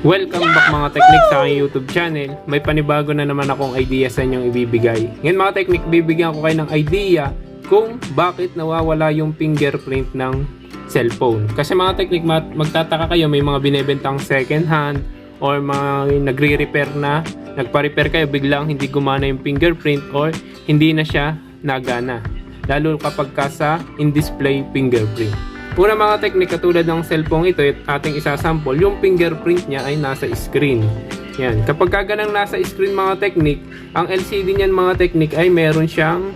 Welcome back mga teknik sa aking YouTube channel. May panibago na naman akong idea sa inyong ibibigay. Ngayon mga teknik, bibigyan ko kayo ng idea kung bakit nawawala yung fingerprint ng cellphone. Kasi mga teknik, ma- magtataka kayo, may mga binebentang second hand or mga nagre-repair na, nagpa-repair kayo, biglang hindi gumana yung fingerprint or hindi na siya nagana. Lalo kapag ka sa in-display fingerprint. Una mga teknik katulad ng cellphone ito, at ating isasample, yung fingerprint niya ay nasa screen. Yan. Kapag kaganang nasa screen mga teknik, ang LCD niyan mga teknik ay meron siyang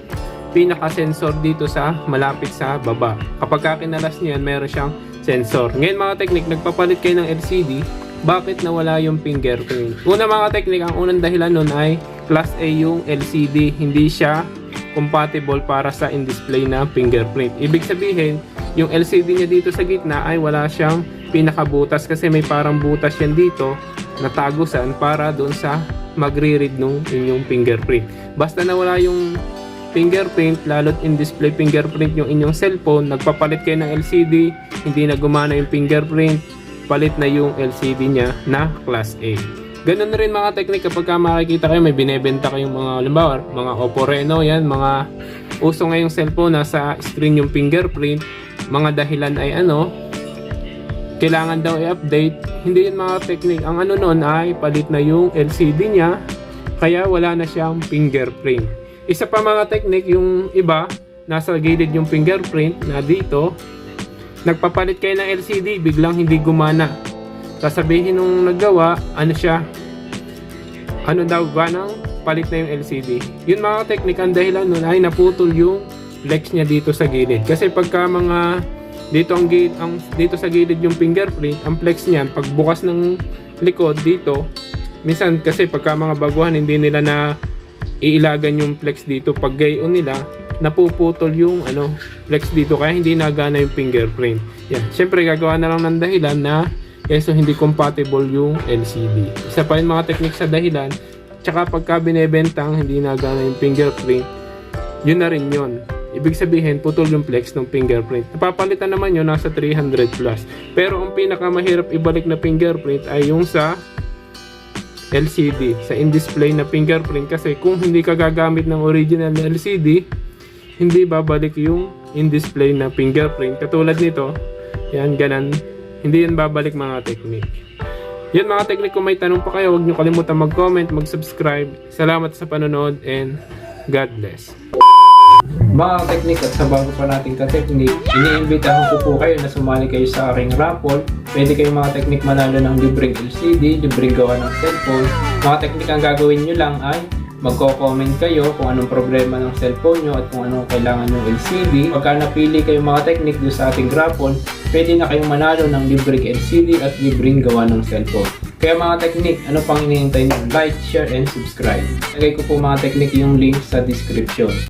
pinaka-sensor dito sa malapit sa baba. Kapag ka kinalas niyan, meron siyang sensor. Ngayon mga teknik, nagpapalit kayo ng LCD, bakit nawala yung fingerprint? Una mga teknik, ang unang dahilan nun ay class A yung LCD, hindi siya compatible para sa in-display na fingerprint. Ibig sabihin, yung LCD niya dito sa gitna ay wala siyang pinakabutas kasi may parang butas yan dito na tagusan para doon sa magre-read nung inyong fingerprint. Basta nawala yung fingerprint, lalo't in-display fingerprint yung inyong cellphone, nagpapalit kayo ng LCD, hindi na gumana yung fingerprint, palit na yung LCD niya na class A. Ganun na rin mga technique kapag ka makikita kayo may binebenta kayong mga halimbawa, mga Oppo Reno yan, mga uso ngayong cellphone nasa screen yung fingerprint, mga dahilan ay ano, kailangan daw i-update. Hindi yun mga technique. Ang ano nun ay palit na yung LCD niya, kaya wala na siyang fingerprint. Isa pa mga technique, yung iba, nasa gilid yung fingerprint na dito, nagpapalit kayo ng LCD, biglang hindi gumana. Sasabihin nung naggawa, ano siya, ano daw ba ng palit na yung LCD. Yun mga technique, ang dahilan nun ay naputol yung flex niya dito sa gilid. Kasi pagka mga dito ang, gilid, ang dito sa gilid yung fingerprint, ang flex niyan, pag bukas ng likod dito, minsan kasi pagka mga baguhan hindi nila na iilagan yung flex dito. Pag gayon nila napuputol yung ano flex dito. Kaya hindi nagana yung fingerprint. Yan. Syempre gagawa na lang ng dahilan na eso hindi compatible yung LCD isa pa yung mga technique sa dahilan tsaka pagka binebentang hindi nagana yung fingerprint yun na rin yun Ibig sabihin, putol yung flex ng fingerprint. Napapalitan naman yun, nasa 300 plus. Pero ang pinakamahirap ibalik na fingerprint ay yung sa LCD, sa in-display na fingerprint. Kasi kung hindi ka gagamit ng original na LCD, hindi babalik yung in-display na fingerprint. Katulad nito, yan, ganan. Hindi yan babalik mga technique. Yan mga technique, kung may tanong pa kayo, huwag nyo kalimutan mag-comment, mag-subscribe. Salamat sa panonood and God bless. Mga teknik at sa bago pa nating ka-teknik, iniimbitahan ko po kayo na sumali kayo sa aking raffle. Pwede kayong mga teknik manalo ng libreng LCD, libreng gawa ng cellphone. Mga teknik ang gagawin nyo lang ay magko-comment kayo kung anong problema ng cellphone nyo at kung anong kailangan ng LCD. Pagka napili kayo mga teknik doon sa ating raffle, pwede na kayong manalo ng libreng LCD at libreng gawa ng cellphone. Kaya mga teknik, ano pang hinihintay nyo? Like, share, and subscribe. Lagay ko po mga teknik yung link sa description.